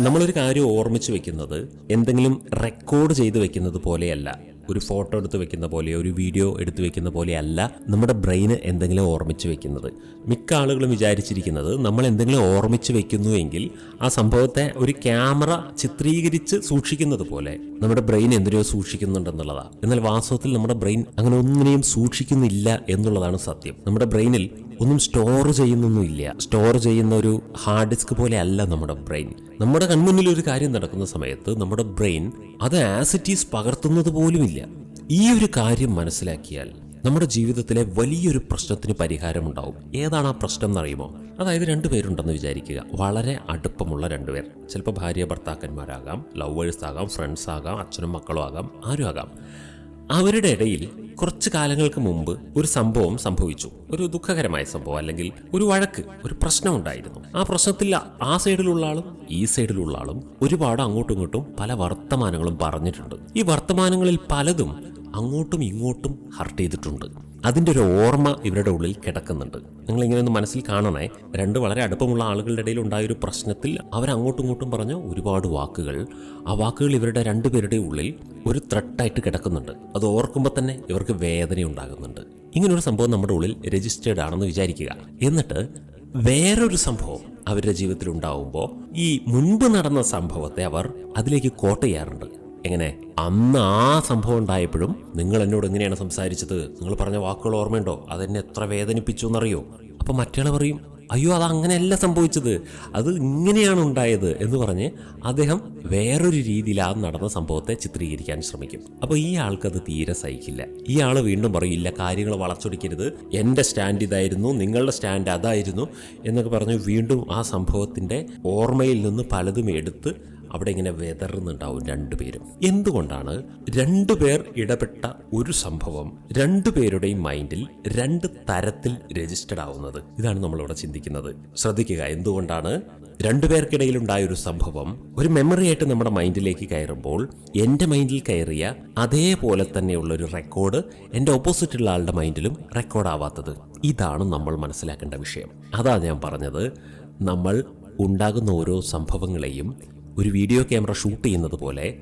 നമ്മളൊരു കാര്യം ഓർമ്മിച്ച് വെക്കുന്നത് എന്തെങ്കിലും റെക്കോർഡ് ചെയ്ത് വെക്കുന്നത് പോലെയല്ല. ഒരു ഫോട്ടോ എടുത്ത് വെക്കുന്ന പോലെ ഒരു വീഡിയോ എടുത്ത് വെക്കുന്ന പോലെ അല്ല നമ്മുടെ ബ്രെയിന് എന്തെങ്കിലും ഓർമ്മിച്ച് വെക്കുന്നത്. മിക്ക ആളുകളും വിചാരിച്ചിരിക്കുന്നത് നമ്മൾ എന്തെങ്കിലും ഓർമ്മിച്ച് വെക്കുന്നുവെങ്കിൽ ആ സംഭവത്തെ ഒരു ക്യാമറ ചിത്രീകരിച്ച് സൂക്ഷിക്കുന്നത് പോലെ നമ്മുടെ ബ്രെയിൻ എന്തിനോ സൂക്ഷിക്കുന്നുണ്ടെന്നുള്ളതാണ് എന്നാൽ വാസ്തവത്തിൽ നമ്മുടെ ബ്രെയിൻ അങ്ങനെ ഒന്നിനെയും സൂക്ഷിക്കുന്നില്ല എന്നുള്ളതാണ് സത്യം. നമ്മുടെ ബ്രെയിനിൽ ഒന്നും സ്റ്റോർ ചെയ്യുന്നൊന്നുമില്ല സ്റ്റോർ ചെയ്യുന്ന ഒരു ഹാർഡ് ഡിസ്ക് പോലെ അല്ല നമ്മുടെ ബ്രെയിൻ. നമ്മുടെ കൺമുന്നിൽ ഒരു കാര്യം നടക്കുന്ന സമയത്ത് നമ്മുടെ ബ്രെയിൻ അത് ആസിറ്റീസ് പകർത്തുന്നത് പോലുമില്ല. ഈ ഒരു കാര്യം മനസ്സിലാക്കിയാൽ നമ്മുടെ ജീവിതത്തിലെ വലിയൊരു പ്രശ്നത്തിന് പരിഹാരമുണ്ടാവും. ഏതാണ് ആ പ്രശ്നം എന്നറിയുമോ? അതായത് രണ്ടുപേരുണ്ടെന്ന് വിചാരിക്കുക. വളരെ അടുപ്പമുള്ള രണ്ടുപേർ ചിലപ്പോൾ ഭാര്യ ഭർത്താക്കന്മാരാകാം ലവേഴ്സ് ആകാം ഫ്രണ്ട്സ് ആകാം അച്ഛനും മക്കളും ആകാം ആരും ആകാം. അവരുടെ ഇടയിൽ കുറച്ചു കാലങ്ങൾക്ക് മുമ്പ് ഒരു സംഭവം സംഭവിച്ചു. ഒരു ദുഃഖകരമായ സംഭവം അല്ലെങ്കിൽ ഒരു വഴക്ക് ഒരു പ്രശ്നം ഉണ്ടായിരുന്നു. ആ പ്രശ്നത്തിൽ ആ സൈഡിലുള്ള ആളും ഈ സൈഡിലുള്ള ആളും ഒരുപാട് അങ്ങോട്ടും ഇങ്ങോട്ടും പല വർത്തമാനങ്ങളും പറഞ്ഞിട്ടുണ്ട്. ഈ വർത്തമാനങ്ങളിൽ പലതും അങ്ങോട്ടും ഇങ്ങോട്ടും ഹർട്ട് ചെയ്തിട്ടുണ്ട്. അതിന്റെ ഒരു ഓർമ്മ ഇവരുടെ ഉള്ളിൽ കിടക്കുന്നുണ്ട്. നിങ്ങൾ ഇങ്ങനെ ഒന്ന് മനസ്സിൽ കാണണേ. രണ്ട് വളരെ അടുപ്പമുള്ള ആളുകളുടെ ഇടയിൽ ഉണ്ടായ ഒരു പ്രശ്നത്തിൽ അവരങ്ങോട്ടും ഇങ്ങോട്ടും പറഞ്ഞ ഒരുപാട് വാക്കുകൾ. ആ വാക്കുകൾ ഇവരുടെ രണ്ടുപേരുടെ ഉള്ളിൽ ഒരു ത്രട്ടായിട്ട് കിടക്കുന്നുണ്ട്. അത് ഓർക്കുമ്പോൾ തന്നെ ഇവർക്ക് വേദന ഉണ്ടാകുന്നുണ്ട്. ഇങ്ങനൊരു സംഭവം നമ്മുടെ ഉള്ളിൽ രജിസ്റ്റേർഡ് ആണെന്ന് വിചാരിക്കുക. എന്നിട്ട് വേറൊരു സംഭവം അവരുടെ ജീവിതത്തിൽ ഉണ്ടാവുമ്പോൾ ഈ മുൻപ് നടന്ന സംഭവത്തെ അവർ അതിലേക്ക് കോട്ട് ചെയ്യാറുണ്ട്. എങ്ങനെ? അന്ന് ആ സംഭവം ഉണ്ടായപ്പോഴും നിങ്ങൾ എന്നോട് എങ്ങനെയാണ് സംസാരിച്ചത്? നിങ്ങൾ പറഞ്ഞ വാക്കുകൾ ഓർമ്മയുണ്ടോ? അതെന്നെ എത്ര വേദനിപ്പിച്ചു എന്നറിയോ? അപ്പൊ മറ്റയാൾ പറയും അയ്യോ അത് അങ്ങനെയല്ല സംഭവിച്ചത്. അത് ഇങ്ങനെയാണ് ഉണ്ടായത് എന്ന് പറഞ്ഞ് അദ്ദേഹം വേറൊരു രീതിയിൽ ആ നടന്ന സംഭവത്തെ ചിത്രീകരിക്കാൻ ശ്രമിക്കും. അപ്പോൾ ഈ ആൾക്കത് തീരെ സഹിക്കില്ല. ഈ ആൾ വീണ്ടും പറയില്ല കാര്യങ്ങൾ വളച്ചൊടിക്കരുത്. എന്റെ സ്റ്റാൻഡ് ഇതായിരുന്നു നിങ്ങളുടെ സ്റ്റാൻഡ് അതായിരുന്നു എന്നൊക്കെ പറഞ്ഞ് വീണ്ടും ആ സംഭവത്തിന്റെ ഓർമ്മയിൽ നിന്ന് പലതും എടുത്ത് അവിടെ ഇങ്ങനെ വെതറുന്നുണ്ടാവും രണ്ടുപേരും എന്തുകൊണ്ടാണ് രണ്ടുപേർ ഇടപെട്ട ഒരു സംഭവം രണ്ടുപേരുടെയും മൈൻഡിൽ രണ്ട് തരത്തിൽ രജിസ്റ്റർഡ് ആവുന്നത്? ഇതാണ് നമ്മളിവിടെ ചിന്തിക്കുന്നത്. ശ്രദ്ധിക്കുക എന്തുകൊണ്ടാണ് രണ്ടുപേർക്കിടയിലുണ്ടായ ഒരു സംഭവം ഒരു മെമ്മറി ആയിട്ട് നമ്മുടെ മൈൻഡിലേക്ക് കയറുമ്പോൾ എന്റെ മൈൻഡിൽ കയറിയ അതേപോലെ തന്നെയുള്ള ഒരു റെക്കോർഡ് എന്റെ ഓപ്പോസിറ്റുള്ള ആളുടെ മൈൻഡിലും റെക്കോർഡ് ആവാത്തത്. ഇതാണ് നമ്മൾ മനസ്സിലാക്കേണ്ട വിഷയം. അതാ ഞാൻ പറഞ്ഞത്. നമ്മൾ ഉണ്ടാകുന്ന ഓരോ സംഭവങ്ങളെയും ഒരു വീഡിയോ ക്യാമറ ഷൂട്ട് ചെയ്യുന്നത് പോലെ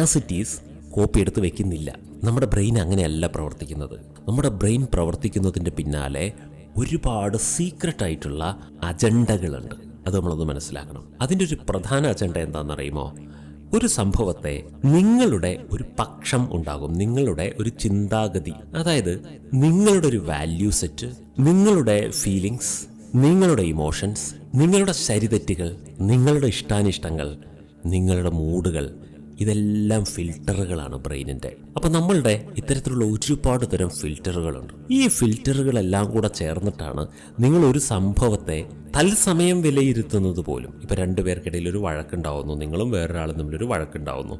ആസ് ഇറ്റ് ഈസ് കോപ്പി എടുത്ത് വെക്കുന്നില്ല. നമ്മുടെ ബ്രെയിൻ അങ്ങനെയല്ല പ്രവർത്തിക്കുന്നത്. നമ്മുടെ ബ്രെയിൻ പ്രവർത്തിക്കുന്നതിന്റെ പിന്നാലെ ഒരുപാട് സീക്രട്ട് ആയിട്ടുള്ള അജണ്ടകളുണ്ട്. അത് നമ്മളൊന്ന് മനസ്സിലാക്കണം. അതിന്റെ ഒരു പ്രധാന അജണ്ട എന്താണെന്നറിയുമോ? ഒരു സംഭവത്തെ നിങ്ങളുടെ ഒരു പക്ഷം ഉണ്ടാകും. നിങ്ങളുടെ ഒരു ചിന്താഗതി. അതായത് നിങ്ങളുടെ ഒരു വാല്യൂ സെറ്റ് നിങ്ങളുടെ ഫീലിങ്സ് നിങ്ങളുടെ ഇമോഷൻസ് നിങ്ങളുടെ ശരിതെറ്റുകൾ നിങ്ങളുടെ ഇഷ്ടാനിഷ്ടങ്ങൾ നിങ്ങളുടെ മൂഡുകൾ ഇതെല്ലാം ഫിൽറ്ററുകളാണ് ബ്രെയിനിന്റെ. അപ്പം നമ്മളുടെ ഇത്തരത്തിലുള്ള ഒരുപാട് തരം ഫിൽറ്ററുകളുണ്ട് ഈ ഫിൽറ്ററുകളെല്ലാം കൂടെ ചേർന്നിട്ടാണ് നിങ്ങൾ ഒരു സംഭവത്തെ തത്സമയം വിലയിരുത്തുന്നത് പോലും. ഇപ്പം രണ്ടുപേർക്കിടയിൽ ഒരു വഴക്കുണ്ടാവുന്നു നിങ്ങളും വേറൊരാളും തമ്മിലൊരു വഴക്കുണ്ടാവുന്നു.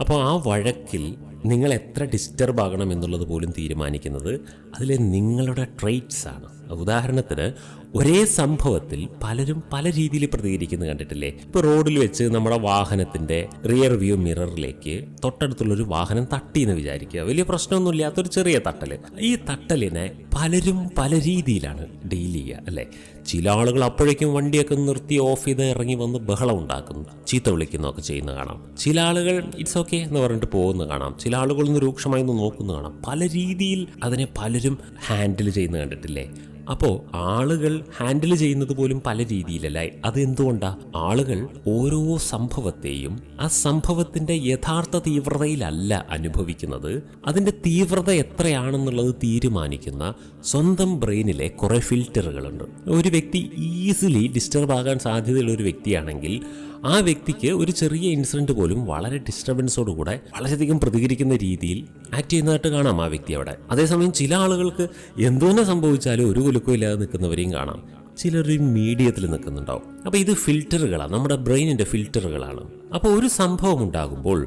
അപ്പോൾ ആ വഴക്കിൽ നിങ്ങൾ എത്ര ഡിസ്റ്റർബ് ആകണം എന്നുള്ളത് പോലും തീരുമാനിക്കുന്നത് അതിലെ നിങ്ങളുടെ ട്രേറ്റ്സ് ആണ്. ഉദാഹരണത്തിന് ഒരേ സംഭവത്തിൽ പലരും പല രീതിയിൽ പ്രതികരിക്കുന്നത് കണ്ടിട്ടില്ലേ? ഇപ്പൊ റോഡിൽ വെച്ച് നമ്മുടെ വാഹനത്തിന്റെ റിയർ വ്യൂ മിററിലേക്ക് തൊട്ടടുത്തുള്ള ഒരു വാഹനം തട്ടി എന്ന് വിചാരിക്കുക. വലിയ പ്രശ്നമൊന്നും ഇല്ലാത്തൊരു ചെറിയ തട്ടൽ. ഈ തട്ടലിനെ പലരും പല രീതിയിലാണ് ഡീൽ ചെയ്യുക അല്ലേ? ചില ആളുകൾ അപ്പോഴേക്കും വണ്ടിയൊക്കെ നിർത്തി ഓഫ് ചെയ്ത് ഇറങ്ങി വന്ന് ബഹളം ഉണ്ടാക്കുന്നു ചീത്ത വിളിക്കുന്നതൊക്കെ ചെയ്യുന്ന കാണാം. ചില ആളുകൾ ഇറ്റ്സ് ഓക്കെ എന്ന് പറഞ്ഞിട്ട് പോകുന്ന കാണാം. ചില ആളുകൾ ഒന്ന് രൂക്ഷമായി ഒന്ന് നോക്കുന്ന കാണാം. പല രീതിയിൽ അതിനെ പലരും ഹാൻഡിൽ ചെയ്യുന്ന കണ്ടിട്ടില്ലേ? അപ്പോൾ ആളുകൾ ഹാൻഡിൽ ചെയ്യുന്നത് പോലും പല രീതിയിലല്ല? അത് എന്തുകൊണ്ടാ ആളുകൾ ഓരോ സംഭവത്തെയും ആ സംഭവത്തിന്റെ യഥാർത്ഥ തീവ്രതയിലല്ല അനുഭവിക്കുന്നത്. അതിന്റെ തീവ്രത എത്രയാണെന്നുള്ളത് തീരുമാനിക്കുന്ന സ്വന്തം ബ്രെയിനിലെ കുറെ ഫിൽറ്ററുകളുണ്ട് ഒരു വ്യക്തി ഈസിലി ഡിസ്റ്റർബ് ആകാൻ സാധ്യതയുള്ള ഒരു വ്യക്തിയാണെങ്കിൽ ആ വ്യക്തിക്ക് ഒരു ചെറിയ ഇൻസിഡന്റ് പോലും വളരെ ഡിസ്റ്റർബൻസോടുകൂടെ വളരെയധികം പ്രതികരിക്കുന്ന രീതിയിൽ ആക്ട് ചെയ്യുന്നതായിട്ട് കാണാം ആ വ്യക്തി അവിടെ. അതേസമയം ചില ആളുകൾക്ക് എന്തോന്നെ സംഭവിച്ചാലും ഒരു കുലുക്കവും ഇല്ലാതെ നിൽക്കുന്നവരെയും കാണാം. ചിലർ മീഡിയത്തിൽ നിൽക്കുന്നുണ്ടാവും. അപ്പോൾ ഇത് ഫിൽറ്ററുകളാണ് നമ്മുടെ ബ്രെയിനിന്റെ ഫിൽറ്ററുകളാണ് അപ്പോൾ ഒരു സംഭവം ഉണ്ടാകുമ്പോൾ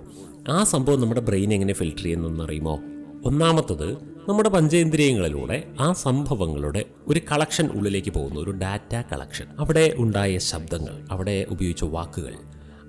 ആ സംഭവം നമ്മുടെ ബ്രെയിൻ എങ്ങനെ ഫിൽറ്റർ ചെയ്യുന്നതെന്ന് അറിയുമോ? ഒന്നാമത്തത് നമ്മുടെ പഞ്ചേന്ദ്രിയങ്ങളിലൂടെ ആ സംഭവങ്ങളുടെ ഒരു കളക്ഷൻ ഉള്ളിലേക്ക് പോകുന്ന ഒരു ഡാറ്റ കളക്ഷൻ അവിടെ ഉണ്ടായ ശബ്ദങ്ങൾ അവിടെ ഉപയോഗിച്ച വാക്കുകൾ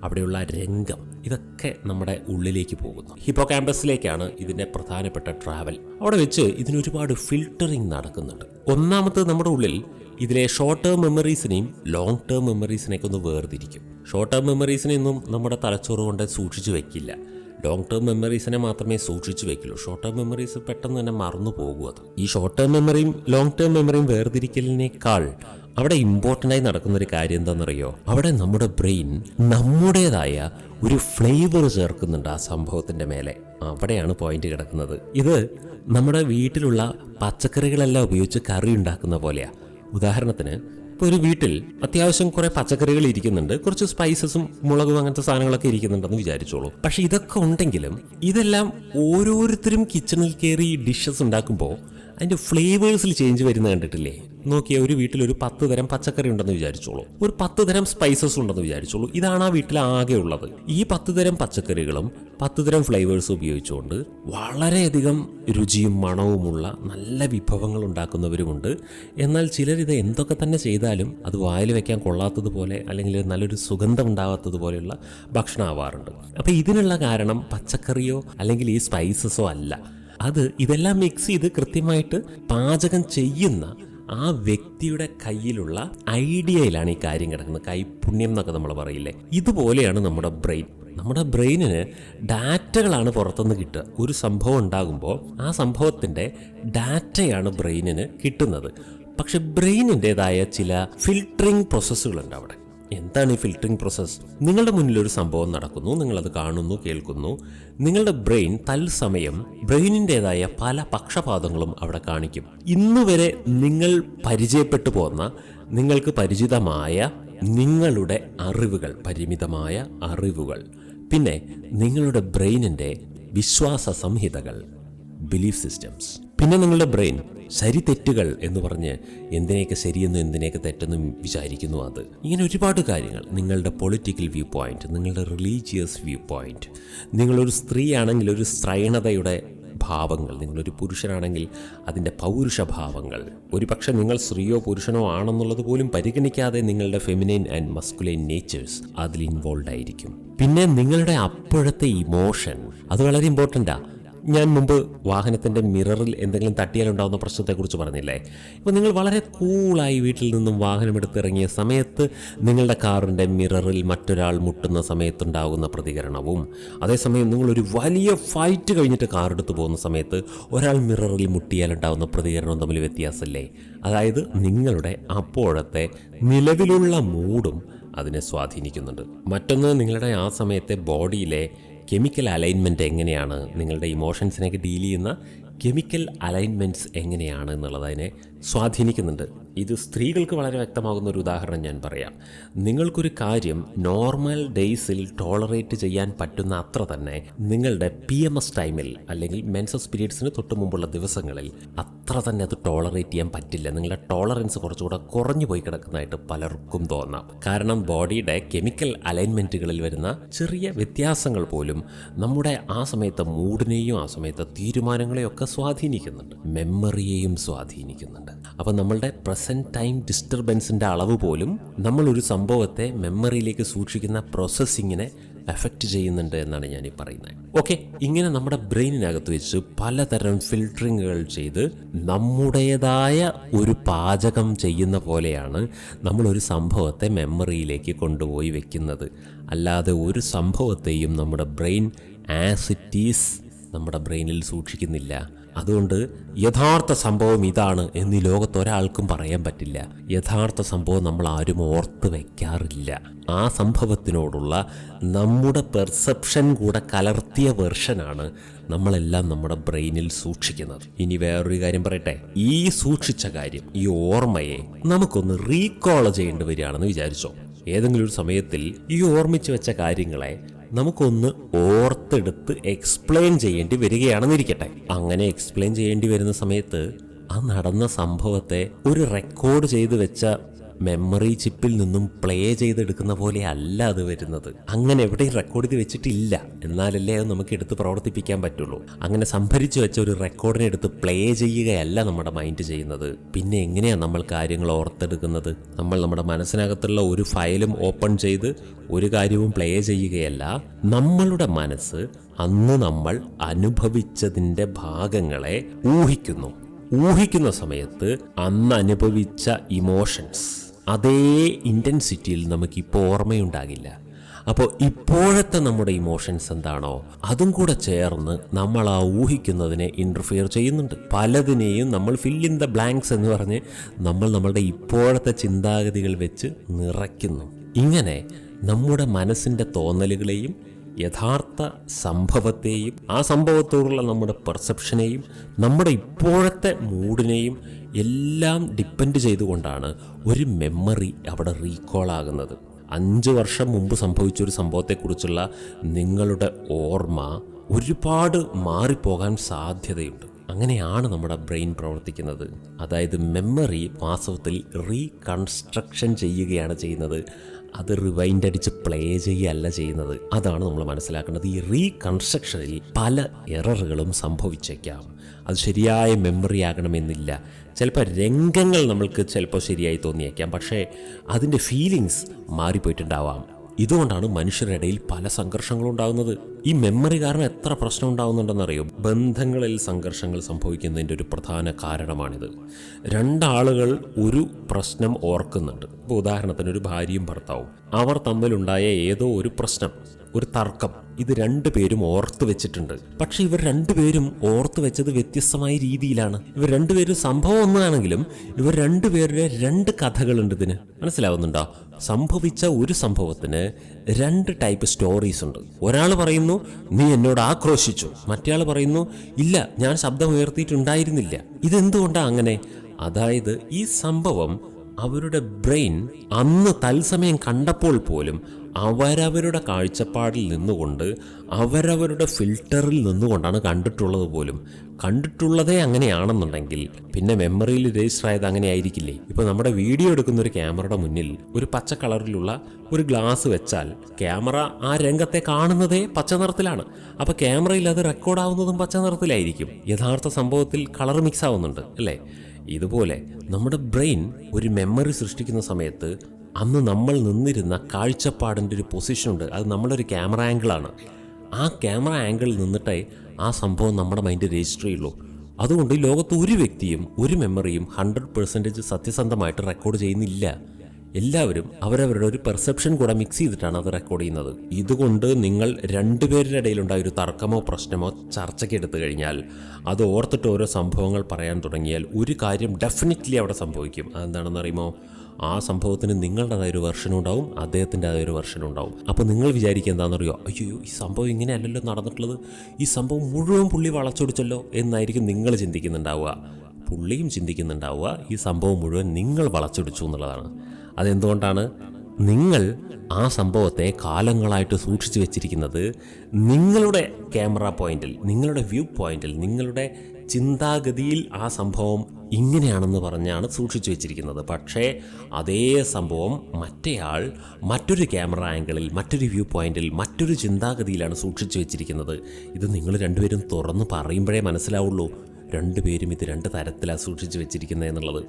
അവിടെയുള്ള രംഗം ഇതൊക്കെ നമ്മുടെ ഉള്ളിലേക്ക് പോകുന്നു. ഹിപ്പോ ക്യാമ്പസിലേക്കാണ് ഇതിന്റെ പ്രധാനപ്പെട്ട ട്രാവൽ അവിടെ വെച്ച് ഇതിനൊരുപാട് ഫിൽട്ടറിങ് നടക്കുന്നുണ്ട്. ഒന്നാമത് നമ്മുടെ ഉള്ളിൽ ഇതിലെ ഷോർട്ട് ടേം മെമ്മറീസിനെയും ലോങ് ടേം മെമ്മറീസിനെയൊക്കെ ഒന്ന് വേർതിരിക്കും. ഷോർട്ട് ടേം മെമ്മറീസിനെയൊന്നും നമ്മുടെ തലച്ചോറ് കൊണ്ട് സൂക്ഷിച്ചു വെക്കില്ല. ലോങ് ടേം മെമ്മറീസിനെ മാത്രമേ സൂക്ഷിച്ചു വെക്കുള്ളൂ. ഷോർട്ട് ടേം മെമ്മറീസ് പെട്ടെന്ന് തന്നെ മറന്നു പോകും അത്. ഈ ഷോർട്ട് ടേം മെമ്മറിയും ലോങ് ടേം മെമ്മറിയും വേർതിരിക്കലിനേക്കാൾ അവിടെ ഇമ്പോർട്ടന്റ് ആയി നടക്കുന്ന ഒരു കാര്യം എന്താണെന്നറിയോ? അവിടെ നമ്മുടെ ബ്രെയിൻ നമ്മുടേതായ ഒരു ഫ്ലേവർ ചേർക്കുന്നുണ്ട് ആ സംഭവത്തിന്റെ മേലെ. അവിടെയാണ് പോയിന്റ് കിടക്കുന്നത്. ഇത് നമ്മുടെ വീട്ടിലുള്ള പച്ചക്കറികളെല്ലാം ഉപയോഗിച്ച് കറി ഉണ്ടാക്കുന്ന പോലെയാണ് ഉദാഹരണത്തിന് ഇപ്പോൾ ഒരു വീട്ടിൽ അത്യാവശ്യം കുറെ പച്ചക്കറികൾ ഇരിക്കുന്നുണ്ട്. കുറച്ച് സ്പൈസസും മുളകും അങ്ങനത്തെ സാധനങ്ങളൊക്കെ ഇരിക്കുന്നുണ്ടെന്ന് വിചാരിച്ചോളൂ. പക്ഷെ ഇതൊക്കെ ഉണ്ടെങ്കിലും ഇതെല്ലാം ഓരോരുത്തരും കിച്ചണിൽ കയറി ഡിഷസ് ഉണ്ടാക്കുമ്പോൾ അതിന്റെ ഫ്ലേവേഴ്സിൽ ചേഞ്ച് വരുന്ന കണ്ടിട്ടില്ലേ? നോക്കിയ ഒരു വീട്ടിൽ ഒരു പത്ത് തരം പച്ചക്കറി ഉണ്ടെന്ന് വിചാരിച്ചോളൂ. ഒരു പത്ത് തരം സ്പൈസസ് ഉണ്ടെന്ന് വിചാരിച്ചോളൂ. ഇതാണ് ആ വീട്ടിൽ ആകെ ഉള്ളത് ഈ പത്ത് തരം പച്ചക്കറികളും പത്ത് തരം ഫ്ലേവേഴ്സ് ഉപയോഗിച്ചുകൊണ്ട് വളരെയധികം രുചിയും മണവുമുള്ള നല്ല വിഭവങ്ങൾ ഉണ്ടാക്കുന്നവരുമുണ്ട്. എന്നാൽ ചിലർ ഇത് എന്തൊക്കെ തന്നെ ചെയ്താലും അത് വായിൽ വെക്കാൻ കൊള്ളാത്തതുപോലെ അല്ലെങ്കിൽ നല്ലൊരു സുഗന്ധം ഉണ്ടാവാത്തതുപോലെയുള്ള ഭക്ഷണം ആവാറുണ്ട്. അപ്പോൾ ഇതിനുള്ള കാരണം പച്ചക്കറിയോ അല്ലെങ്കിൽ ഈ സ്പൈസസോ അല്ല. അത് ഇതെല്ലാം മിക്സ് ചെയ്ത് കൃത്യമായിട്ട് പാചകം ചെയ്യുന്ന ആ വ്യക്തിയുടെ കയ്യിലുള്ള ഐഡിയയിലാണ് ഈ കാര്യം കിടക്കുന്നത്. കൈപുണ്യം എന്നൊക്കെ നമ്മൾ പറയില്ലേ? ഇതുപോലെയാണ് നമ്മുടെ ബ്രെയിൻ. നമ്മുടെ ബ്രെയിനിന് ഡാറ്റകളാണ് പുറത്തുനിന്ന് കിട്ടുക. ഒരു സംഭവം ഉണ്ടാകുമ്പോൾ ആ സംഭവത്തിന്റെ ഡാറ്റയാണ് ബ്രെയിനിന് കിട്ടുന്നത്. പക്ഷെ ബ്രെയിനിന്റേതായ ചില ഫിൽട്ടറിങ് പ്രോസസ്സുകളുണ്ട് അവിടെ. എന്താണ് ഈ ഫിൽട്ടറിംഗ് പ്രോസസ്സ് നിങ്ങളുടെ മുന്നിൽ ഒരു സംഭവം നടക്കുന്നു നിങ്ങളത് കാണുന്നു കേൾക്കുന്നു. നിങ്ങളുടെ ബ്രെയിൻ തൽസമയം ബ്രെയിനിന്റെതായ പല പക്ഷപാതങ്ങളും അവിടെ കാണിക്കും. ഇന്നുവരെ നിങ്ങൾ പരിചയപ്പെട്ടു പോന്ന നിങ്ങൾക്ക് പരിചിതമായ നിങ്ങളുടെ അറിവുകൾ പരിമിതമായ അറിവുകൾ. പിന്നെ നിങ്ങളുടെ ബ്രെയിനിന്റെ വിശ്വാസ സംഹിതകൾ ബിലീഫ് സിസ്റ്റംസ് പിന്നെ നിങ്ങളുടെ ബ്രെയിൻ ശരി തെറ്റുകൾ എന്ന് പറഞ്ഞ് എന്തിനെയൊക്കെ ശരിയെന്നും എന്തിനെയൊക്കെ തെറ്റെന്നും വിചാരിക്കുന്നു അത്. ഇങ്ങനെ ഒരുപാട് കാര്യങ്ങൾ. നിങ്ങളുടെ പൊളിറ്റിക്കൽ വ്യൂ പോയിന്റ് നിങ്ങളുടെ റിലീജിയസ് വ്യൂ പോയിന്റ് നിങ്ങളൊരു സ്ത്രീയാണെങ്കിൽ ഒരു സ്ത്രൈണതയുടെ ഭാവങ്ങൾ നിങ്ങളൊരു പുരുഷനാണെങ്കിൽ അതിന്റെ പൗരുഷഭാവങ്ങൾ ഒരുപക്ഷെ നിങ്ങൾ സ്ത്രീയോ പുരുഷനോ ആണെന്നുള്ളത് പോലും പരിഗണിക്കാതെ നിങ്ങളുടെ ഫെമിനൈൻ ആൻഡ് മസ്കുലൈൻ നേച്ചേഴ്സ് അതിൽ ഇൻവോൾവ് ആയിരിക്കും. പിന്നെ നിങ്ങളുടെ അപ്പോഴത്തെ ഇമോഷൻ അത് വളരെ ഇമ്പോർട്ടന്റാ ഞാൻ മുമ്പ് വാഹനത്തിന്റെ മിററിൽ എന്തെങ്കിലും തട്ടിയാലുണ്ടാകുന്ന പ്രശ്നത്തെക്കുറിച്ച് പറഞ്ഞില്ലേ? ഇപ്പോൾ നിങ്ങൾ വളരെ കൂളായി വീട്ടിൽ നിന്നും വാഹനം എടുത്തിറങ്ങിയ സമയത്ത് നിങ്ങളുടെ കാറിന്റെ മിററിൽ മറ്റൊരാൾ മുട്ടുന്ന സമയത്തുണ്ടാകുന്ന പ്രതികരണവും അതേസമയം നിങ്ങളൊരു വലിയ ഫൈറ്റ് കഴിഞ്ഞിട്ട് കാർ പോകുന്ന സമയത്ത് ഒരാൾ മിററിൽ മുട്ടിയാലുണ്ടാകുന്ന പ്രതികരണവും തമ്മിൽ വ്യത്യാസമല്ലേ അതായത് നിങ്ങളുടെ അപ്പോഴത്തെ നിലവിലുള്ള മൂഡും അതിനെ സ്വാധീനിക്കുന്നുണ്ട്. മറ്റൊന്ന് നിങ്ങളുടെ ആ സമയത്തെ ബോഡിയിലെ കെമിക്കൽ അലൈൻമെന്റ് എങ്ങനെയാണ് നിങ്ങളുടെ ഇമോഷൻസിനെയൊക്കെ ഡീൽ ചെയ്യുന്ന കെമിക്കൽ അലൈൻമെന്റ്സ് എങ്ങനെയാണ് എന്നുള്ളത് അതിനെ സ്വാധീനിക്കുന്നുണ്ട്. ഇത് സ്ത്രീകൾക്ക് വളരെ വ്യക്തമാകുന്ന ഒരു ഉദാഹരണം ഞാൻ പറയാം. നിങ്ങൾക്കൊരു കാര്യം നോർമൽ ഡേയ്സിൽ ടോളറേറ്റ് ചെയ്യാൻ പറ്റുന്ന അത്ര തന്നെ നിങ്ങളുടെ പി എം എസ് ടൈമിൽ അല്ലെങ്കിൽ മെൻസസ് പീരീഡ്സിന് തൊട്ട് മുമ്പുള്ള ദിവസങ്ങളിൽ അത്ര തന്നെ അത് ടോളറേറ്റ് ചെയ്യാൻ പറ്റില്ല. നിങ്ങളുടെ ടോളറൻസ് കുറച്ചുകൂടെ കുറഞ്ഞു പോയി കിടക്കുന്നതായിട്ട് പലർക്കും തോന്നാം. കാരണം ബോഡിയുടെ കെമിക്കൽ അലൈൻമെന്റുകളിൽ വരുന്ന ചെറിയ വ്യത്യാസങ്ങൾ പോലും നമ്മുടെ ആ സമയത്തെ മൂഡിനെയും ആ സമയത്തെ തീരുമാനങ്ങളെയും ഒക്കെ സ്വാധീനിക്കുന്നുണ്ട്. മെമ്മറിയെയും സ്വാധീനിക്കുന്നുണ്ട്. അപ്പോൾ നമ്മളുടെ പ്രസന്റ് ടൈം ഡിസ്റ്റർബൻസിന്റെ അളവ് പോലും നമ്മളൊരു സംഭവത്തെ മെമ്മറിയിലേക്ക് സൂക്ഷിക്കുന്ന പ്രോസസ്സിങ്ങിനെ എഫക്റ്റ് ചെയ്യുന്നുണ്ട് എന്നാണ് ഞാൻ ഈ പറയുന്നത്. ഓക്കെ ഇങ്ങനെ നമ്മുടെ ബ്രെയിനിനകത്ത് വെച്ച് പലതരം ഫിൽറ്ററിങ്ങുകൾ ചെയ്ത് നമ്മുടേതായ ഒരു പാചകം ചെയ്യുന്ന പോലെയാണ് നമ്മളൊരു സംഭവത്തെ മെമ്മറിയിലേക്ക് കൊണ്ടുപോയി വെക്കുന്നത്. അല്ലാതെ ഒരു സംഭവത്തെയും നമ്മുടെ ബ്രെയിൻ ആസ് ഇറ്റ് ഈസ് നമ്മുടെ ബ്രെയിനിൽ സൂക്ഷിക്കുന്നില്ല. അതുകൊണ്ട് യഥാർത്ഥ സംഭവം ഇതാണ് എന്ന് ലോകത്ത് ഒരാൾക്കും പറയാൻ പറ്റില്ല. യഥാർത്ഥ സംഭവം നമ്മൾ ആരും ഓർത്ത് വയ്ക്കാറില്ല ആ സംഭവത്തിനോടുള്ള നമ്മുടെ പെർസെപ്ഷൻ കൂടെ കലർത്തിയ വെർഷനാണ് നമ്മളെല്ലാം നമ്മുടെ ബ്രെയിനിൽ സൂക്ഷിക്കുന്നത്. ഇനി വേറൊരു കാര്യം പറയട്ടെ. ഈ സൂക്ഷിച്ച കാര്യം ഈ ഓർമ്മയെ നമുക്കൊന്ന് റീകോൾ ചെയ്യേണ്ടി വരികയാണെന്ന് വിചാരിച്ചോ? ഏതെങ്കിലും ഒരു സമയത്തിൽ ഈ ഓർമ്മിച്ചു വെച്ച കാര്യങ്ങളെ നമുക്കൊന്ന് ഓർത്തെടുത്ത് എക്സ്പ്ലെയിൻ ചെയ്യേണ്ടി വരികയാണെന്നിരിക്കട്ടെ. അങ്ങനെ എക്സ്പ്ലെയിൻ ചെയ്യേണ്ടി വരുന്ന സമയത്ത് ആ നടന്ന സംഭവത്തെ ഒരു റെക്കോർഡ് ചെയ്ത് വെച്ച മെമ്മറി ചിപ്പിൽ നിന്നും പ്ലേ ചെയ്തെടുക്കുന്ന പോലെ അല്ല അത് വരുന്നത്. അങ്ങനെ എവിടെയും റെക്കോർഡ് ചെയ്ത് വെച്ചിട്ടില്ല. എന്നാലല്ലേ അത് നമുക്ക് എടുത്ത് പ്രവർത്തിപ്പിക്കാൻ പറ്റുള്ളൂ. അങ്ങനെ സംഭരിച്ചു വെച്ച ഒരു റെക്കോർഡിനെ എടുത്ത് പ്ലേ ചെയ്യുകയല്ല നമ്മുടെ മൈൻഡ് ചെയ്യുന്നത്. പിന്നെ എങ്ങനെയാണ് നമ്മൾ കാര്യങ്ങൾ ഓർത്തെടുക്കുന്നത്? നമ്മൾ നമ്മുടെ മനസ്സിനകത്തുള്ള ഒരു ഫയലും ഓപ്പൺ ചെയ്ത് ഒരു കാര്യവും പ്ലേ ചെയ്യുകയല്ല. നമ്മളുടെ മനസ്സ് അന്ന് നമ്മൾ അനുഭവിച്ചതിന്റെ ഭാഗങ്ങളെ ഊഹിക്കുന്നു. ഊഹിക്കുന്ന സമയത്ത് അന്ന് അനുഭവിച്ച ഇമോഷൻസ് അതേ ഇന്റൻസിറ്റിയിൽ നമുക്കിപ്പോൾ ഓർമ്മയുണ്ടാകില്ല. അപ്പോൾ ഇപ്പോഴത്തെ നമ്മുടെ ഇമോഷൻസ് എന്താണോ അതും കൂടെ ചേർന്ന് നമ്മൾ ആ ഊഹിക്കുന്നതിനെ ഇന്റർഫിയർ ചെയ്യുന്നുണ്ട്. പലതിനെയും നമ്മൾ ഫിൽ ഇൻ ദ ബ്ലാങ്ക്സ് എന്ന് പറഞ്ഞ് നമ്മൾ നമ്മളുടെ ഇപ്പോഴത്തെ ചിന്താഗതികൾ വെച്ച് നിറയ്ക്കുന്നു. ഇങ്ങനെ നമ്മുടെ മനസ്സിന്റെ തോന്നലുകളെയും യഥാർത്ഥ സംഭവത്തെയും ആ സംഭവത്തോടുള്ള നമ്മുടെ പെർസെപ്ഷനെയും നമ്മുടെ ഇപ്പോഴത്തെ മൂഡിനെയും എല്ലാം ഡിപ്പെൻഡ് ചെയ്തുകൊണ്ടാണ് ഒരു മെമ്മറി അവിടെ റീകോൾ ആകുന്നത്. അഞ്ച് വർഷം മുമ്പ് സംഭവിച്ചൊരു സംഭവത്തെക്കുറിച്ചുള്ള നിങ്ങളുടെ ഓർമ്മ ഒരുപാട് മാറിപ്പോകാൻ സാധ്യതയുണ്ട്. അങ്ങനെയാണ് നമ്മുടെ ബ്രെയിൻ പ്രവർത്തിക്കുന്നത്. അതായത് മെമ്മറി വാസ്തവത്തിൽ റീകൺസ്ട്രക്ഷൻ ചെയ്യുകയാണ് ചെയ്യുന്നത്. അത് റിവൈൻഡ് അടിച്ച് പ്ലേ ചെയ്യുകയല്ല ചെയ്യുന്നത്. അതാണ് നമ്മൾ മനസ്സിലാക്കേണ്ടത്. ഈ റീകൺസ്ട്രക്ഷനിൽ പല എററുകളും സംഭവിച്ചേക്കാം. അത് ശരിയായ മെമ്മറി ആകണമെന്നില്ല. ചിലപ്പോൾ രംഗങ്ങൾ നമ്മൾക്ക് ചിലപ്പോൾ ശരിയായി തോന്നിയേക്കാം. പക്ഷേ അതിന്റെ ഫീലിങ്സ് മാറിപ്പോയിട്ടുണ്ടാവാം. ഇതുകൊണ്ടാണ് മനുഷ്യരുടെ ഇടയിൽ പല സംഘർഷങ്ങളും ഉണ്ടാകുന്നത് ഈ മെമ്മറി കാരണം എത്ര പ്രശ്നം ഉണ്ടാകുന്നുണ്ടെന്നറിയോ? ബന്ധങ്ങളിൽ സംഘർഷങ്ങൾ സംഭവിക്കുന്നതിന്റെ ഒരു പ്രധാന കാരണമാണിത്. രണ്ടാളുകൾ ഒരു പ്രശ്നം ഓർക്കുന്നുണ്ട്. ഇപ്പോൾ ഉദാഹരണത്തിന് ഒരു ഭാര്യയും ഭർത്താവും. അവർ തമ്മിലുണ്ടായ ഏതോ ഒരു പ്രശ്നം ഒരു തർക്കം ഇത് രണ്ടുപേരും ഓർത്ത് വെച്ചിട്ടുണ്ട്. പക്ഷെ ഇവർ രണ്ടുപേരും ഓർത്ത് വെച്ചത് വ്യത്യസ്തമായ രീതിയിലാണ്. ഇവർ രണ്ടുപേരും സംഭവം ഒന്നാണെങ്കിലും ഇവർ രണ്ടുപേരുടെ രണ്ട് കഥകളുണ്ട് ഇതിന്. മനസ്സിലാവുന്നുണ്ടോ? സംഭവിച്ച ഒരു സംഭവത്തിന് രണ്ട് ടൈപ്പ് സ്റ്റോറീസ് ഉണ്ട്. ഒരാൾ പറയുന്നു നീ എന്നോട് ആക്രോശിച്ചു. മറ്റേയാൾ പറയുന്നു ഇല്ല ഞാൻ ശബ്ദം ഉയർത്തിയിട്ടുണ്ടായിരുന്നില്ല ഇതെന്തുകൊണ്ടാണ് അങ്ങനെ? അതായത് ഈ സംഭവം അവരുടെ ബ്രെയിൻ അന്ന് തത്സമയം കണ്ടപ്പോൾ പോലും അവരവരുടെ കാഴ്ചപ്പാടിൽ നിന്നുകൊണ്ട് അവരവരുടെ ഫിൽട്ടറിൽ നിന്നുകൊണ്ടാണ് കണ്ടിട്ടുള്ളത് പോലും. കണ്ടിട്ടുള്ളതേ അങ്ങനെയാണെന്നുണ്ടെങ്കിൽ പിന്നെ മെമ്മറിയിൽ രജിസ്റ്റർ ആയത് അങ്ങനെ ആയിരിക്കില്ലേ ഇപ്പോൾ നമ്മുടെ വീഡിയോ എടുക്കുന്ന ഒരു ക്യാമറയുടെ മുന്നിൽ ഒരു പച്ച കളറിലുള്ള ഒരു ഗ്ലാസ് വെച്ചാൽ ക്യാമറ ആ രംഗത്തെ കാണുന്നതേ പച്ച നിറത്തിലാണ്. അപ്പോൾ ക്യാമറയിൽ അത് റെക്കോർഡാവുന്നതും പച്ച നിറത്തിലായിരിക്കും. യഥാർത്ഥ സംഭവത്തിൽ കളർ മിക്സ് ആവുന്നുണ്ട് അല്ലേ? ഇതുപോലെ നമ്മുടെ ബ്രെയിൻ ഒരു മെമ്മറി സൃഷ്ടിക്കുന്ന സമയത്ത് അന്ന് നമ്മൾ നിന്നിരുന്ന കാഴ്ചപ്പാടിന്റെ ഒരു പൊസിഷനുണ്ട് അത് നമ്മളൊരു ക്യാമറ ആംഗിളാണ് ആ ക്യാമറ ആംഗിളിൽ നിന്നിട്ടേ ആ സംഭവം നമ്മുടെ മൈൻഡ് രജിസ്റ്റർ ചെയ്യുള്ളൂ. അതുകൊണ്ട് ലോകത്ത് ഒരു വ്യക്തിയും ഒരു മെമ്മറിയും ഹൺഡ്രഡ് പെർസെന്റേജ് സത്യസന്ധമായിട്ട് റെക്കോർഡ് ചെയ്യുന്നില്ല. എല്ലാവരും അവരവരുടെ ഒരു പെർസെപ്ഷൻ കൂടെ മിക്സ് ചെയ്തിട്ടാണ് അത് റെക്കോർഡ് ചെയ്യുന്നത്. ഇതുകൊണ്ട് നിങ്ങൾ രണ്ടുപേരുടെ ഇടയിലുണ്ടായ ഒരു തർക്കമോ പ്രശ്നമോ ചർച്ചയ്ക്ക് എടുത്തു കഴിഞ്ഞാൽ അത് ഓർത്തിട്ട് ഓരോ സംഭവങ്ങൾ പറയാൻ തുടങ്ങിയാൽ ഒരു കാര്യം ഡെഫിനറ്റ്ലി അവിടെ സംഭവിക്കും. അതെന്താണെന്ന് അറിയുമോ ആ സംഭവത്തിന് നിങ്ങളുടേതായ ഒരു വെർഷൻ ഉണ്ടാവും അദ്ദേഹത്തിന്റെതായ ഒരു വെർഷൻ ഉണ്ടാവും. അപ്പോൾ നിങ്ങൾ വിചാരിക്കുക എന്താണെന്നറിയോ? അയ്യോ ഈ സംഭവം ഇങ്ങനെയല്ലല്ലോ നടന്നിട്ടുള്ളത്. ഈ സംഭവം മുഴുവൻ പുള്ളി വളച്ചൊടിച്ചല്ലോ എന്നായിരിക്കും നിങ്ങൾ ചിന്തിക്കുന്നുണ്ടാവുക. പുള്ളിയും ചിന്തിക്കുന്നുണ്ടാവുക ഈ സംഭവം മുഴുവൻ നിങ്ങൾ വളച്ചൊടിച്ചു എന്നുള്ളതാണ്. അതെന്തുകൊണ്ടാണ്? നിങ്ങൾ ആ സംഭവത്തെ കാലങ്ങളായിട്ട് സൂക്ഷിച്ചു വെച്ചിരിക്കുന്നത് നിങ്ങളുടെ ക്യാമറ പോയിന്റിൽ നിങ്ങളുടെ വ്യൂ പോയിന്റിൽ നിങ്ങളുടെ ചിന്താഗതിയിൽ ആ സംഭവം ഇങ്ങനെയാണെന്ന് പറഞ്ഞാണ് സൂക്ഷിച്ചു വെച്ചിരിക്കുന്നത്. പക്ഷേ അതേ സംഭവം മറ്റേയാൾ മറ്റൊരു ക്യാമറ ആംഗിളിൽ മറ്റൊരു വ്യൂ പോയിന്റിൽ മറ്റൊരു ചിന്താഗതിയിലാണ് സൂക്ഷിച്ചു വെച്ചിരിക്കുന്നത്. ഇത് നിങ്ങൾ രണ്ടുപേരും തുറന്ന് പറയുമ്പോഴേ മനസ്സിലാവുള്ളൂ. രണ്ടുപേരും ഇത് രണ്ട് തരത്തിലാണ് സൂക്ഷിച്ചു വെച്ചിരിക്കുന്നത് എന്നുള്ളത്.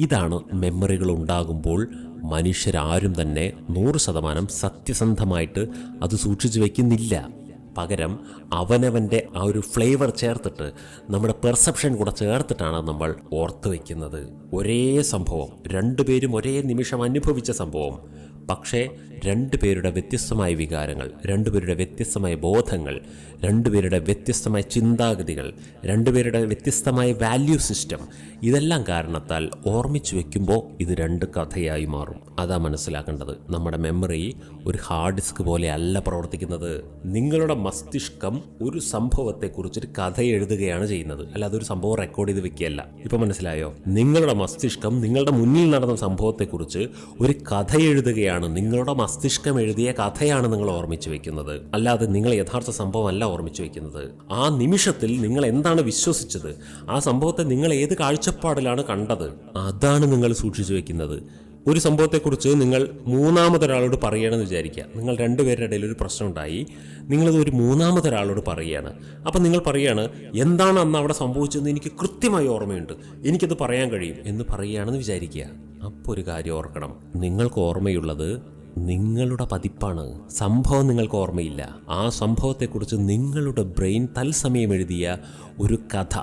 ഇതാണ് മെമ്മറികൾ ഉണ്ടാകുമ്പോൾ മനുഷ്യരാരും തന്നെ നൂറ് ശതമാനം സത്യസന്ധമായിട്ട് അത് സൂക്ഷിച്ചു വയ്ക്കുന്നില്ല പകരം അവനവന്റെ ആ ഒരു ഫ്ലേവർ ചേർത്തിട്ട് നമ്മുടെ പെർസെപ്ഷൻ കൂടെ ചേർത്തിട്ടാണ് നമ്മൾ ഓർത്തു വയ്ക്കുന്നത് ഒരേ സംഭവം രണ്ടുപേരും ഒരേ നിമിഷം അനുഭവിച്ച സംഭവം. പക്ഷേ രണ്ടുപേരുടെ വ്യത്യസ്തമായ വികാരങ്ങൾ രണ്ടുപേരുടെ വ്യത്യസ്തമായ ബോധങ്ങൾ രണ്ടുപേരുടെ വ്യത്യസ്തമായ ചിന്താഗതികൾ രണ്ടുപേരുടെ വ്യത്യസ്തമായ വാല്യൂ സിസ്റ്റം ഇതെല്ലാം കാരണത്താൽ ഓർമ്മിച്ചു വെക്കുമ്പോൾ ഇത് രണ്ട് കഥയായി മാറും. അതാ മനസ്സിലാക്കേണ്ടത്. നമ്മുടെ മെമ്മറി ഒരു ഹാർഡ് ഡിസ്ക് പോലെ അല്ല പ്രവർത്തിക്കുന്നത്. നിങ്ങളുടെ മസ്തിഷ്കം ഒരു സംഭവത്തെക്കുറിച്ച് ഒരു കഥ എഴുതുകയാണ് ചെയ്യുന്നത്. അല്ലാതെ ഒരു സംഭവം റെക്കോർഡ് ചെയ്ത് വെക്കുകയല്ല. ഇപ്പം മനസ്സിലായോ? നിങ്ങളുടെ മസ്തിഷ്കം നിങ്ങളുടെ മുന്നിൽ നടന്ന സംഭവത്തെക്കുറിച്ച് ഒരു കഥ എഴുതുകയാണ് നിങ്ങളുടെ മസ്തിഷ്കം എഴുതിയ കഥയാണ് നിങ്ങൾ ഓർമ്മിച്ചു വെക്കുന്നത്. അല്ലാതെ നിങ്ങൾ യഥാർത്ഥ സംഭവമല്ല ഓർമ്മിച്ചു വെക്കുന്നത്. ആ നിമിഷത്തിൽ നിങ്ങൾ എന്താണ് വിശ്വസിച്ചത്? ആ സംഭവത്തെ നിങ്ങൾ ഏത് കാഴ്ചപ്പാടിലാണ് കണ്ടത്? അതാണ് നിങ്ങൾ സൂക്ഷിച്ചു വെക്കുന്നത്. ഒരു സംഭവത്തെക്കുറിച്ച് നിങ്ങൾ മൂന്നാമതൊരാളോട് പറയണമെന്ന് വിചാരിക്കുക. നിങ്ങൾ രണ്ടുപേരുടെ ഇടയിൽ ഒരു പ്രശ്നം ഉണ്ടായി നിങ്ങളത് ഒരു മൂന്നാമതൊരാളോട് പറയുകയാണ്. അപ്പം നിങ്ങൾ പറയുകയാണ് എന്താണ് അന്ന് അവിടെ സംഭവിച്ചതെന്ന് എനിക്ക് കൃത്യമായി ഓർമ്മയുണ്ട്. എനിക്കത് പറയാൻ കഴിയും എന്ന് പറയുകയാണെന്ന് വിചാരിക്കുക. അപ്പോൾ ഒരു കാര്യം ഓർക്കണം. നിങ്ങൾക്ക് ഓർമ്മയുള്ളത് നിങ്ങളുടെ പതിപ്പാണ്. സംഭവം നിങ്ങൾക്ക് ഓർമ്മയില്ല. ആ സംഭവത്തെക്കുറിച്ച് നിങ്ങളുടെ ബ്രെയിൻ തത്സമയം എഴുതിയ ഒരു കഥ.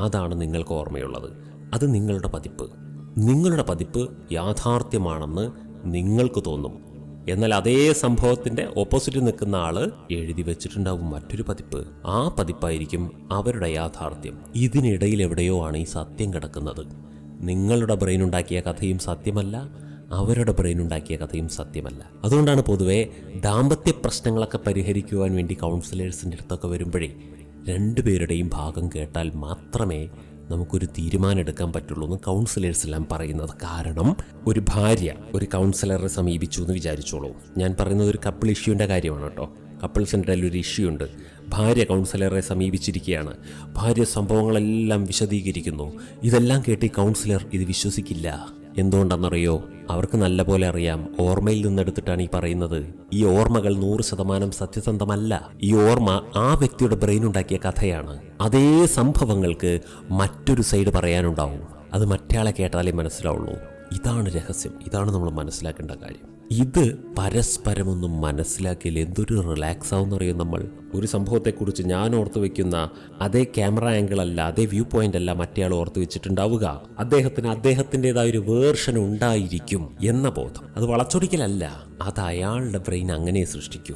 അതാണ് നിങ്ങൾക്ക് ഓർമ്മയുള്ളത്. അത് നിങ്ങളുടെ പതിപ്പ്. നിങ്ങളുടെ പതിപ്പ് യാഥാർത്ഥ്യമാണെന്ന് നിങ്ങൾക്ക് തോന്നും. എന്നാൽ അതേ സംഭവത്തിന്റെ ഓപ്പോസിറ്റ് നിൽക്കുന്ന ആൾ എഴുതി വെച്ചിട്ടുണ്ടാവും മറ്റൊരു പതിപ്പ്. ആ പതിപ്പായിരിക്കും അവരുടെ യാഥാർത്ഥ്യം. ഇതിനിടയിൽ എവിടെയോ ആണ് ഈ സത്യം കിടക്കുന്നത്. നിങ്ങളുടെ ബ്രെയിൻ ഉണ്ടാക്കിയ കഥയും സത്യമല്ല അവരുടെ ബ്രെയിൻ ഉണ്ടാക്കിയ കഥയും സത്യമല്ല. അതുകൊണ്ടാണ് പൊതുവെ ദാമ്പത്യ പ്രശ്നങ്ങളൊക്കെ പരിഹരിക്കുവാൻ വേണ്ടി കൗൺസിലേഴ്സിന്റെ അടുത്തൊക്കെ വരുമ്പോഴേ രണ്ടുപേരുടെയും ഭാഗം കേട്ടാൽ മാത്രമേ നമുക്കൊരു തീരുമാനം എടുക്കാൻ പറ്റുള്ളൂ എന്ന് കൗൺസിലേഴ്സ് എല്ലാം പറയുന്നത് കാരണം ഒരു ഭാര്യ ഒരു കൗൺസിലറെ സമീപിച്ചു എന്ന് വിചാരിച്ചോളൂ. ഞാൻ പറയുന്നത് ഒരു കപ്പിൾ ഇഷ്യൂവിന്റെ കാര്യമാണ് കേട്ടോ. കപ്പിൾസിന്റെ ഇടയിൽ ഒരു ഇഷ്യൂ ഉണ്ട്. ഭാര്യ കൗൺസിലറെ സമീപിച്ചിരിക്കുകയാണ്. ഭാര്യ സംഭവങ്ങളെല്ലാം വിശദീകരിക്കുന്നു. ഇതെല്ലാം കേട്ടി കൗൺസിലർ ഇത് വിശ്വസിക്കില്ല. എന്തുകൊണ്ടെന്നറിയോ? അവർക്ക് നല്ലപോലെ അറിയാം. ഓർമ്മയിൽ നിന്നെടുത്തിട്ടാണ് ഈ പറയുന്നത്. ഈ ഓർമ്മകൾ നൂറ് ശതമാനം സത്യസന്ധമല്ല. ഈ ഓർമ്മ ആ വ്യക്തിയുടെ ബ്രെയിൻ ഉണ്ടാക്കിയ കഥയാണ്. അതേ സംഭവങ്ങൾക്ക് മറ്റൊരു സൈഡ് പറയാനുണ്ടാവും. അത് മറ്റയാളെ കേട്ടാലേ മനസ്സിലാവുള്ളൂ. ഇതാണ് രഹസ്യം. ഇതാണ് നമ്മൾ മനസ്സിലാക്കേണ്ട കാര്യം. ഇത് പരസ്പരമൊന്നും മനസ്സിലാക്കിയാൽ എന്തൊരു റിലാക്സ് ആവുമെന്നറിയും നമ്മൾ? ഒരു സംഭവത്തെക്കുറിച്ച് ഞാൻ ഓർത്തു വെക്കുന്ന അതേ ക്യാമറ ആംഗിൾ അല്ല അതേ വ്യൂ പോയിന്റ് അല്ല മറ്റേയാൾ ഓർത്തു വെച്ചിട്ടുണ്ടാവുക. അദ്ദേഹത്തിന് അദ്ദേഹത്തിന്റെതായ ഒരു വേർഷൻ ഉണ്ടായിരിക്കും എന്ന ബോധം. അത് വളച്ചൊടിക്കലല്ല. അത് അയാളുടെ ബ്രെയിൻ അങ്ങനെ സൃഷ്ടിക്കൂ.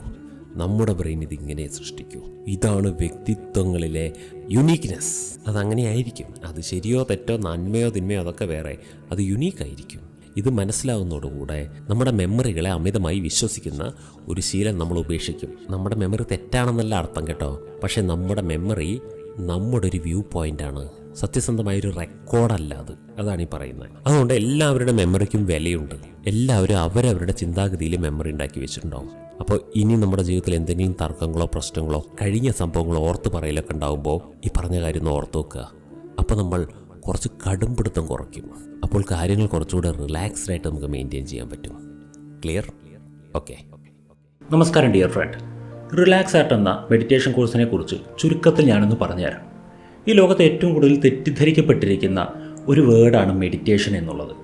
നമ്മുടെ ബ്രെയിൻ ഇതിങ്ങനെ സൃഷ്ടിക്കൂ. ഇതാണ് വ്യക്തിത്വങ്ങളിലെ യുണീക്ക്നെസ് അതങ്ങനെയായിരിക്കും. അത് ശരിയോ തെറ്റോ നന്മയോ തിന്മയോ അതൊക്കെ വേറെ. അത് യുണീക്കായിരിക്കും ഇത് മനസ്സിലാകുന്നതോടുകൂടെ നമ്മുടെ മെമ്മറികളെ അമിതമായി വിശ്വസിക്കുന്ന ഒരു ശീലം നമ്മൾ ഉപേക്ഷിക്കും. നമ്മുടെ മെമ്മറി തെറ്റാണെന്നല്ല അർത്ഥം കേട്ടോ. പക്ഷേ നമ്മുടെ മെമ്മറി നമ്മുടെ ഒരു വ്യൂ പോയിന്റാണ് സത്യസന്ധമായ ഒരു റെക്കോർഡല്ല അത്. അതാണ് ഈ പറയുന്നത്. അതുകൊണ്ട് എല്ലാവരുടെ മെമ്മറിക്കും വിലയുണ്ട്. എല്ലാവരും അവരവരുടെ ചിന്താഗതിയിൽ മെമ്മറി ഉണ്ടാക്കി വെച്ചിട്ടുണ്ടാവും. അപ്പോൾ ഇനി നമ്മുടെ ജീവിതത്തിൽ എന്തെങ്കിലും തർക്കങ്ങളോ പ്രശ്നങ്ങളോ കഴിഞ്ഞ സംഭവങ്ങളോ ഓർത്ത് പറയലൊക്കെ ഉണ്ടാകുമ്പോൾ ഈ പറഞ്ഞ കാര്യം ഒന്ന് ഓർത്ത് വെക്കുക അപ്പോൾ നമ്മൾ കുറച്ച് കടുംപിടുത്തം കുറയ്ക്കും. അപ്പോൾ കാര്യങ്ങൾ കുറച്ചുകൂടെ റിലാക്സ്ഡ് ആയിട്ട് നമുക്ക് മെയിന്റെയിൻ ചെയ്യാൻ പറ്റും. ക്ലിയർ ഓക്കെ നമസ്കാരം ഡിയർ ഫ്രണ്ട് റിലാക്സ് ആർട്ട് എന്ന മെഡിറ്റേഷൻ കോഴ്സിനെ കുറിച്ച് ചുരുക്കത്തിൽ ഞാനൊന്ന് പറഞ്ഞുതരാം. ഈ ലോകത്ത് ഏറ്റവും കൂടുതൽ തെറ്റിദ്ധരിക്കപ്പെട്ടിരിക്കുന്ന ഒരു വേർഡാണ് മെഡിറ്റേഷൻ എന്നുള്ളത്.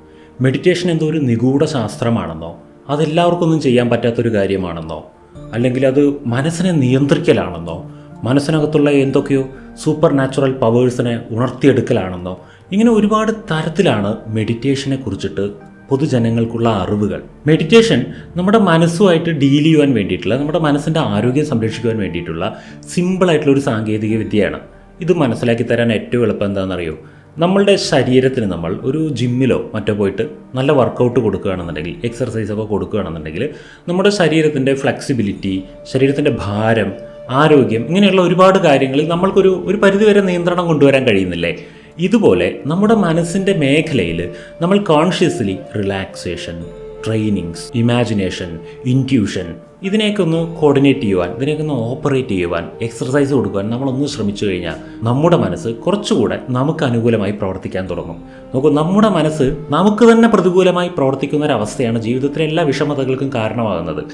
മെഡിറ്റേഷൻ എന്തോ ഒരു നിഗൂഢ ശാസ്ത്രമാണെന്നോ അതെല്ലാവർക്കൊന്നും ചെയ്യാൻ പറ്റാത്തൊരു കാര്യമാണെന്നോ അല്ലെങ്കിൽ അത് മനസ്സിനെ നിയന്ത്രിക്കലാണെന്നോ മനസ്സിനകത്തുള്ള എന്തൊക്കെയോ സൂപ്പർ നാച്ചുറൽ പവേഴ്സിനെ ഉണർത്തിയെടുക്കലാണെന്നോ ഇങ്ങനെ ഒരുപാട് തരത്തിലാണ് മെഡിറ്റേഷനെ കുറിച്ചിട്ട് പൊതുജനങ്ങൾക്കുള്ള അറിവുകൾ. മെഡിറ്റേഷൻ നമ്മുടെ മനസ്സുമായിട്ട് ഡീൽ ചെയ്യുവാൻ വേണ്ടിയിട്ടുള്ള നമ്മുടെ മനസ്സിന്റെ ആരോഗ്യം സംരക്ഷിക്കുവാൻ വേണ്ടിയിട്ടുള്ള സിമ്പിളായിട്ടുള്ള ഒരു സാങ്കേതിക വിദ്യയാണ്. ഇത് മനസ്സിലാക്കി തരാൻ ഏറ്റവും എളുപ്പം എന്താണെന്നറിയോ? നമ്മളുടെ ശരീരത്തിന് നമ്മൾ ഒരു ജിമ്മിലോ മറ്റോ പോയിട്ട് നല്ല വർക്കൗട്ട് കൊടുക്കുകയാണെന്നുണ്ടെങ്കിൽ എക്സർസൈസ് ഒക്കെ കൊടുക്കുകയാണെന്നുണ്ടെങ്കിൽ നമ്മുടെ ശരീരത്തിന്റെ ഫ്ലെക്സിബിലിറ്റി ശരീരത്തിന്റെ ഭാരം ആരോഗ്യം ഇങ്ങനെയുള്ള ഒരുപാട് കാര്യങ്ങളിൽ നമ്മൾക്കൊരു ഒരു പരിധിവരെ നിയന്ത്രണം കൊണ്ടുവരാൻ കഴിയുന്നില്ലേ? ഇതുപോലെ നമ്മുടെ മനസ്സിന്റെ മേഖലയിൽ നമ്മൾ consciously relaxation trainings imagination intuition ഇതിനെയൊക്കെ ഒന്ന് കോർഡിനേറ്റ് ചെയ്യുവാൻ ഇതിനെയൊക്കെ ഒന്ന് ഓപ്പറേറ്റ് ചെയ്യുവാൻ എക്സർസൈസ് കൊടുക്കുവാൻ നമ്മളൊന്ന് ശ്രമിച്ചു കഴിഞ്ഞാൽ നമ്മുടെ മനസ്സ് കുറച്ചുകൂടെ നമുക്ക് അനുകൂലമായി പ്രവർത്തിക്കാൻ തുടങ്ങും. നോക്കൂ നമ്മുടെ മനസ്സ് നമുക്ക് തന്നെ പ്രതികൂലമായി പ്രവർത്തിക്കുന്ന ഒരവസ്ഥയാണ് ജീവിതത്തിലെ എല്ലാ വിഷമതകൾക്കും കാരണമാകുന്നത്.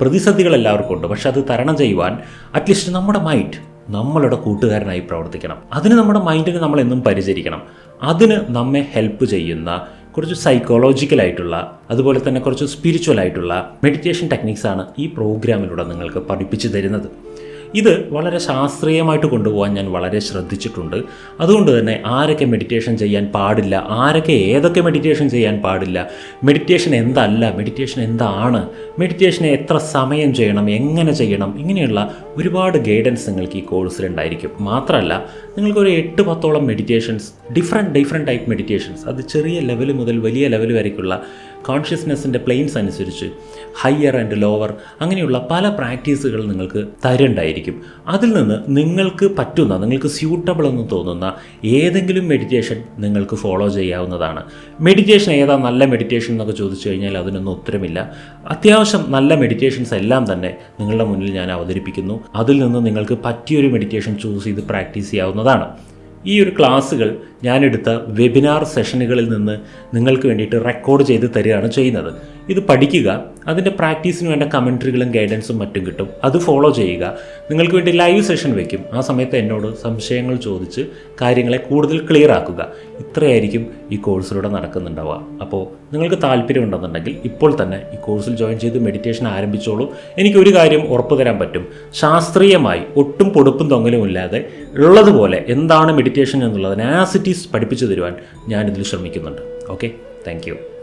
പ്രതിസന്ധികൾ എല്ലാവർക്കും ഉണ്ട് പക്ഷെ അത് തരണം ചെയ്യുവാൻ അറ്റ്ലീസ്റ്റ് നമ്മുടെ മൈൻഡ് നമ്മളുടെ കൂട്ടുകാരനായി പ്രവർത്തിക്കണം. അതിന് നമ്മുടെ മൈൻഡിനെ നമ്മൾ എന്നും പരിചരിക്കണം. അതിന് നമ്മെ ഹെൽപ്പ് ചെയ്യുന്ന കുറച്ച് സൈക്കോളജിക്കൽ ആയിട്ടുള്ള അതുപോലെ തന്നെ കുറച്ച് സ്പിരിച്വൽ ആയിട്ടുള്ള മെഡിറ്റേഷൻ ടെക്നിക്സാണ് ഈ പ്രോഗ്രാമിലൂടെ നിങ്ങൾക്ക് പഠിപ്പിച്ചു തരുന്നത്. ഇത് വളരെ ശാസ്ത്രീയമായിട്ട് കൊണ്ടുപോകാൻ ഞാൻ വളരെ ശ്രദ്ധിച്ചിട്ടുണ്ട്. അതുകൊണ്ട് തന്നെ ആരൊക്കെ മെഡിറ്റേഷൻ ചെയ്യാൻ പാടില്ല ആരൊക്കെ ഏതൊക്കെ മെഡിറ്റേഷൻ ചെയ്യാൻ പാടില്ല മെഡിറ്റേഷൻ എന്തല്ല മെഡിറ്റേഷൻ എന്താണ് മെഡിറ്റേഷനെ എത്ര സമയം ചെയ്യണം എങ്ങനെ ചെയ്യണം ഇങ്ങനെയുള്ള ഒരുപാട് ഗൈഡൻസ് നിങ്ങൾക്ക് ഈ കോഴ്സിലുണ്ടായിരിക്കും മാത്രമല്ല നിങ്ങൾക്കൊരു എട്ട് പത്തോളം meditations different different type meditations അത് ചെറിയ ലെവൽ മുതൽ വലിയ ലെവൽ വരേക്കുള്ള കോൺഷ്യസ്നെസ്സിന്റെ പ്ലെയിൻസ് അനുസരിച്ച് ഹയർ ആൻഡ് ലോവർ അങ്ങനെയുള്ള പല പ്രാക്ടീസുകൾ നിങ്ങൾക്ക് തരേണ്ടായിരിക്കും. അതിൽ നിന്ന് നിങ്ങൾക്ക് പറ്റുന്ന നിങ്ങൾക്ക് സ്യൂട്ടബിൾ എന്ന് തോന്നുന്ന ഏതെങ്കിലും മെഡിറ്റേഷൻ നിങ്ങൾക്ക് ഫോളോ ചെയ്യാവുന്നതാണ്. മെഡിറ്റേഷൻ ഏതാ നല്ല മെഡിറ്റേഷൻ എന്നൊക്കെ ചോദിച്ചു കഴിഞ്ഞാൽ അതിനൊന്നും ഉത്തരമില്ല. അത്യാവശ്യം നല്ല മെഡിറ്റേഷൻസ് എല്ലാം തന്നെ നിങ്ങളുടെ മുന്നിൽ ഞാൻ അവതരിപ്പിക്കുന്നു. അതിൽ നിന്ന് നിങ്ങൾക്ക് പറ്റിയൊരു മെഡിറ്റേഷൻ ചൂസ് ചെയ്ത് പ്രാക്ടീസ് ചെയ്യാവുന്നതാണ്. ഈ ഒരു ക്ലാസ്സുകൾ ഞാനെടുത്ത വെബിനാർ സെഷനുകളിൽ നിന്ന് നിങ്ങൾക്ക് വേണ്ടിയിട്ട് റെക്കോർഡ് ചെയ്ത് തരികയാണ് ചെയ്യുന്നത്. ഇത് പഠിക്കുക അതിന്റെ പ്രാക്ടീസിന് വേണ്ട കമൻട്രികളും ഗൈഡൻസും മറ്റും കിട്ടും. അത് ഫോളോ ചെയ്യുക. നിങ്ങൾക്ക് വേണ്ടി ലൈവ് സെഷൻ വയ്ക്കും ആ സമയത്ത് എന്നോട് സംശയങ്ങൾ ചോദിച്ച് കാര്യങ്ങളെ കൂടുതൽ ക്ലിയർ ആക്കുക. ഇത്രയായിരിക്കും ഈ കോഴ്സിലൂടെ നടക്കുന്നുണ്ടാവുക. അപ്പോൾ നിങ്ങൾക്ക് താല്പര്യമുണ്ടെന്നുണ്ടെങ്കിൽ ഇപ്പോൾ തന്നെ ഈ കോഴ്സിൽ ജോയിൻ ചെയ്ത് മെഡിറ്റേഷൻ ആരംഭിച്ചോളൂ. എനിക്ക് ഒരു കാര്യം ഉറപ്പ് തരാൻ പറ്റും. ശാസ്ത്രീയമായി ഒട്ടും പൊടുപ്പും തൊങ്ങലും ഇല്ലാതെ ഉള്ളതുപോലെ എന്താണ് മെഡിറ്റേഷൻ എന്നുള്ളത് ആസിറ്റീസ് പഠിപ്പിച്ചു തരുവാൻ ഞാനിതിൽ ശ്രമിക്കുന്നുണ്ട്. Okay thank